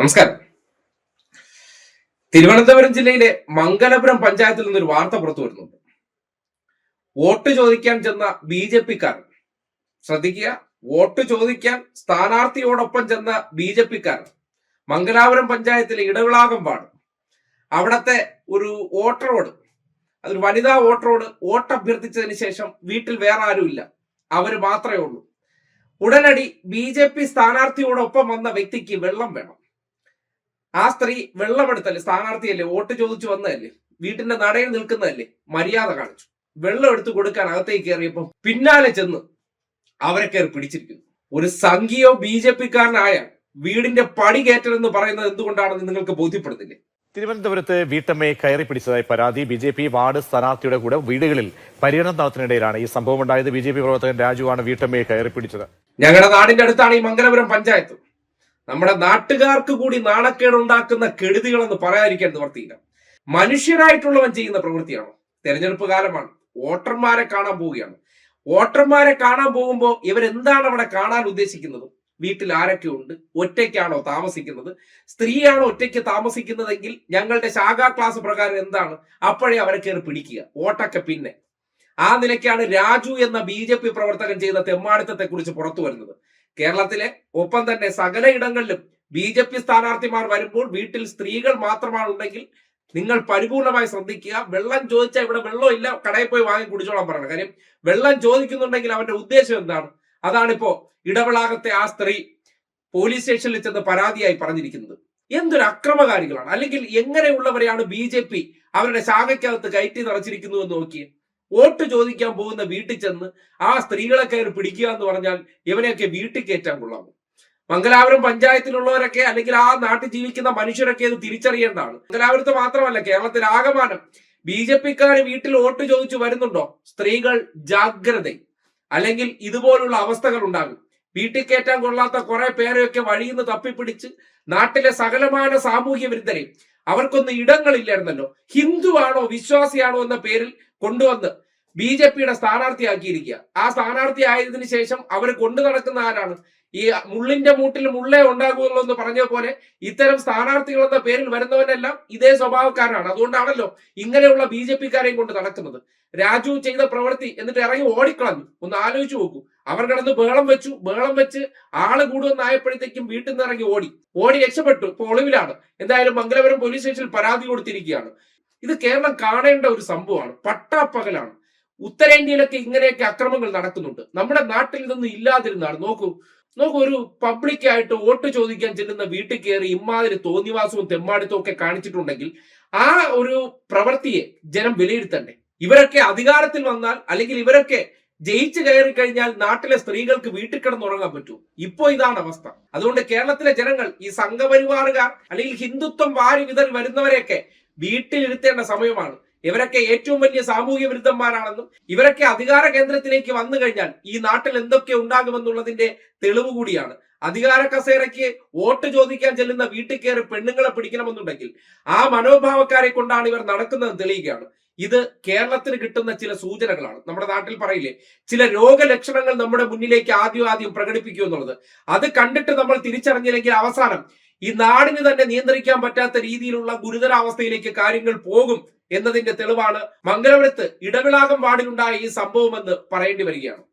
നമസ്കാരം. തിരുവനന്തപുരം ജില്ലയിലെ മംഗലപുരം പഞ്ചായത്തിൽ നിന്നൊരു വാർത്ത പുറത്തു വരുന്നുണ്ട്. വോട്ട് ചോദിക്കാൻ ചെന്ന ബി ജെ പിക്കാരൻ ശ്രദ്ധിക്കുക വോട്ട് ചോദിക്കാൻ സ്ഥാനാർത്ഥിയോടൊപ്പം ചെന്ന ബി ജെ പിക്കാരൻ മംഗലാപുരം പഞ്ചായത്തിലെ ഇടവിളാകം പാട് അവിടത്തെ ഒരു വോട്ടറോട് അതൊരു വനിതാ വോട്ടറോട് വോട്ട് അഭ്യർത്ഥിച്ചതിന് ശേഷം വീട്ടിൽ വേറെ ആരുമില്ല അവർ മാത്രമേ ഉള്ളൂ. ഉടനടി ബി ജെ പി സ്ഥാനാർത്ഥിയോടൊപ്പം വന്ന വ്യക്തിക്ക് വെള്ളം വേണം. ആ സ്ത്രീ വെള്ളമെടുത്തല്ലേ? സ്ഥാനാർത്ഥിയല്ലേ? വോട്ട് ചോദിച്ചു വന്നതല്ലേ? വീട്ടിന്റെ നടയിൽ നിൽക്കുന്നതല്ലേ? മര്യാദ കാണിച്ചു. വെള്ളം എടുത്തു കൊടുക്കാൻ അകത്തേക്ക് കയറിയപ്പോൾ പിന്നാലെ ചെന്ന് അവരെ കയറി പിടിച്ചിരിക്കുന്നു. ഒരു സംഘിയോ ബി ജെ പിക്കാരനായ വീടിന്റെ പടി കയറ്റലെന്ന് പറയുന്നത് എന്തുകൊണ്ടാണെന്ന് നിങ്ങൾക്ക് ബോധ്യപ്പെടുന്നില്ലേ? തിരുവനന്തപുരത്ത് വീട്ടമ്മയെ കയറി പിടിച്ചതായി പരാതി. ബി ജെ പി വാർഡ് സ്ഥാനാർത്ഥിയുടെ കൂടെ വീടുകളിൽ പര്യടനം നടത്തുന്നതിനിടയിലാണ് ഈ സംഭവം ഉണ്ടായത് ബി ജെ പി പ്രവർത്തകൻ രാജുവാണ് വീട്ടമ്മയെ കയറി പിടിച്ചത്. ഞങ്ങളുടെ നാടിന്റെ അടുത്താണ് ഈ മംഗലപുരം പഞ്ചായത്ത്. നമ്മുടെ നാട്ടുകാർക്ക് കൂടി നാണക്കേട് ഉണ്ടാക്കുന്ന കെടുതികളെന്ന് പറയാതിരിക്കാൻ നിവർത്തിയില്ല മനുഷ്യരായിട്ടുള്ളവൻ ചെയ്യുന്ന പ്രവൃത്തിയാണോ. തെരഞ്ഞെടുപ്പ് കാലമാണ്. വോട്ടർമാരെ കാണാൻ പോവുകയാണ്. വോട്ടർമാരെ കാണാൻ പോകുമ്പോൾ ഇവരെന്താണ് അവിടെ കാണാൻ ഉദ്ദേശിക്കുന്നത്? വീട്ടിൽ ആരൊക്കെ ഉണ്ട് ഒറ്റയ്ക്കാണോ താമസിക്കുന്നത്? സ്ത്രീയാണോ ഒറ്റയ്ക്ക് താമസിക്കുന്നതെങ്കിൽ ഞങ്ങളുടെ ശാഖാ ക്ലാസ് പ്രകാരം എന്താണ്? അപ്പോഴേ അവരെ കയറി പിടിക്കുക. വോട്ടൊക്കെ പിന്നെ. ആ നിലയ്ക്കാണ് രാജു എന്ന ബി പ്രവർത്തകൻ ചെയ്ത തെമ്മാടിത്തത്തെ കുറിച്ച് പുറത്തു വരുന്നത്. കേരളത്തിലെ ഒപ്പം തന്നെ സകല ഇടങ്ങളിലും ബി ജെ പി സ്ഥാനാർത്ഥിമാർ വരുമ്പോൾ വീട്ടിൽ സ്ത്രീകൾ മാത്രമാണ് ഉണ്ടെങ്കിൽ നിങ്ങൾ പരിപൂർണമായി ശ്രദ്ധിക്കുക. വെള്ളം ചോദിച്ചാൽ ഇവിടെ വെള്ളം ഇല്ല കടയിൽ പോയി വാങ്ങി കുടിച്ചോളാൻ പറയണം. കാര്യം വെള്ളം ചോദിക്കുന്നുണ്ടെങ്കിൽ അവന്റെ ഉദ്ദേശം എന്താണ്? അതാണിപ്പോ ഇടവിളാകത്തെ ആ സ്ത്രീ പോലീസ് സ്റ്റേഷനിൽ ചെന്ന് പരാതിയായി പറഞ്ഞിരിക്കുന്നത്. എന്തൊരു അക്രമകാരികളാണ്. അല്ലെങ്കിൽ എങ്ങനെയുള്ളവരെയാണ് ബി അവരുടെ ശാഖയ്ക്കകത്ത് കയറ്റി നിറച്ചിരിക്കുന്നു എന്ന് നോക്കിയേ? വോട്ട് ചോദിക്കാൻ പോകുന്ന വീട്ടിൽ ചെന്ന് ആ സ്ത്രീകളെ കയറി പിടിക്കുക എന്ന് പറഞ്ഞാൽ ഇവനെയൊക്കെ വീട്ടിൽ കയറ്റാൻ കൊള്ളാമോ മംഗലാപുരം പഞ്ചായത്തിലുള്ളവരൊക്കെ അല്ലെങ്കിൽ ആ നാട്ടിൽ ജീവിക്കുന്ന മനുഷ്യരൊക്കെ ഇത് തിരിച്ചറിയേണ്ടതാണ്. മംഗലാപുരത്ത് മാത്രമല്ല കേരളത്തിൽ ആകമാനം ബി ജെ പിക്കാർ വീട്ടിൽ വോട്ട് ചോദിച്ചു വരുന്നുണ്ടോ? സ്ത്രീകൾ ജാഗ്രത അല്ലെങ്കിൽ ഇതുപോലുള്ള അവസ്ഥകൾ ഉണ്ടാകും. വീട്ടിൽ കയറ്റാൻ കൊള്ളാത്ത കുറെ പേരെയൊക്കെ വഴിയിൽ നിന്ന് തപ്പിപ്പിടിച്ച് നാട്ടിലെ സകലമാന സാമൂഹ്യ വിരുദ്ധരെ അവർക്കൊന്നും ഇടങ്ങളില്ലായിരുന്നല്ലോ. ഹിന്ദുവാണോ വിശ്വാസിയാണോ എന്ന പേരിൽ കൊണ്ടുവന്ന് ബി ജെ പിയുടെ സ്ഥാനാർത്ഥിയാക്കിയിരിക്കുക. ആ സ്ഥാനാർത്ഥി ആയതിനു ശേഷം അവർ കൊണ്ടു നടക്കുന്ന ആരാണ്? ഈ മുള്ളിന്റെ മൂട്ടിൽ മുള്ളേ ഉണ്ടാകുമല്ലോ എന്ന് പറഞ്ഞ പോലെ ഇത്തരം സ്ഥാനാർത്ഥികൾ എന്ന പേരിൽ വരുന്നവനെല്ലാം ഇതേ സ്വഭാവക്കാരാണ്. അതുകൊണ്ടാണല്ലോ ഇങ്ങനെയുള്ള ബി ജെ പിക്കാരെയും കൊണ്ട് നടക്കുന്നത്. രാജു ചെയ്ത പ്രവൃത്തി എന്നിട്ട് ഇറങ്ങി ഓടിക്കളഞ്ഞു. ഒന്ന് ആലോചിച്ചു നോക്കൂ. അവർ കിടന്ന് ബഹളം വെച്ചു. ബഹളം വെച്ച് ആൾ കൂടുമെന്നായപ്പോഴത്തേക്കും വീട്ടിൽ നിന്ന് ഇറങ്ങി ഓടി. ഓടി രക്ഷപ്പെട്ടു. ഇപ്പൊ ഒളിവിലാണ്. എന്തായാലും മംഗലപുരം പോലീസ് സ്റ്റേഷനിൽ പരാതി കൊടുത്തിരിക്കുകയാണ്. ഇത് കേരളം കാണേണ്ട ഒരു സംഭവമാണ്. പട്ടാപ്പകലാണ്. ഉത്തരേന്ത്യയിലൊക്കെ ഇങ്ങനെയൊക്കെ അക്രമങ്ങൾ നടക്കുന്നുണ്ട്. നമ്മുടെ നാട്ടിൽ ഇതൊന്നും ഇല്ലാതിരുന്നാണ്. നോക്കൂ നോക്കൂ ഒരു പബ്ലിക്കായിട്ട് വോട്ട് ചോദിക്കാൻ ചെല്ലുന്ന വീട്ടിൽ കയറി ഇമാതിരി തോന്നിവാസവും തെമ്മാടിത്തവും ഒക്കെ കാണിച്ചിട്ടുണ്ടെങ്കിൽ ആ ഒരു പ്രവൃത്തിയെ ജനം വിലയിരുത്തണ്ടേ? ഇവരൊക്കെ അധികാരത്തിൽ വന്നാൽ അല്ലെങ്കിൽ ഇവരൊക്കെ ജയിച്ചു കയറി കഴിഞ്ഞാൽ നാട്ടിലെ സ്ത്രീകൾക്ക് വീട്ടിൽ കിടന്നുറങ്ങാൻ പറ്റൂ ഇപ്പോ ഇതാണ് അവസ്ഥ. അതുകൊണ്ട് കേരളത്തിലെ ജനങ്ങൾ ഈ സംഘപരിവാറുകാർ അല്ലെങ്കിൽ ഹിന്ദുത്വം വാരി വിതറി വരുന്നവരെയൊക്കെ വീട്ടിലിരുത്തേണ്ട സമയമാണ്. ഇവരൊക്കെ ഏറ്റവും വലിയ സാമൂഹ്യ വിരുദ്ധന്മാരാണെന്നും ഇവരൊക്കെ അധികാര കേന്ദ്രത്തിലേക്ക് വന്നു കഴിഞ്ഞാൽ ഈ നാട്ടിൽ എന്തൊക്കെ ഉണ്ടാകുമെന്നുള്ളതിന്റെ തെളിവ് കൂടിയാണ്. അധികാര കസേരയ്ക്ക് വോട്ട് ചോദിക്കാൻ ചെല്ലുന്ന വീട്ടിൽ കയറി പെണ്ണുങ്ങളെ പിടിക്കണമെന്നുണ്ടെങ്കിൽ ആ മനോഭാവക്കാരെ കൊണ്ടാണ് ഇവർ നടക്കുന്നത് തെളിയുകയാണ്. ഇത് കേരളത്തിന് കിട്ടുന്ന ചില സൂചനകളാണ്. നമ്മുടെ നാട്ടിൽ പറയില്ലേ ചില രോഗലക്ഷണങ്ങൾ നമ്മുടെ മുന്നിലേക്ക് ആദ്യം ആദ്യം പ്രകടിപ്പിക്കൂ എന്നുള്ളത്. അത് കണ്ടിട്ട് നമ്മൾ തിരിച്ചറിഞ്ഞില്ലെങ്കിൽ അവസാനം ഈ നാടിന് തന്നെ നിയന്ത്രിക്കാൻ പറ്റാത്ത രീതിയിലുള്ള ഗുരുതരാവസ്ഥയിലേക്ക് കാര്യങ്ങൾ പോകും എന്നതിന്റെ തെളിവാണ് മംഗലപുരത്ത് ഇടവിളാകം വാർഡിലുണ്ടായ ഈ സംഭവമെന്ന് പറയേണ്ടി വരികയാണ്.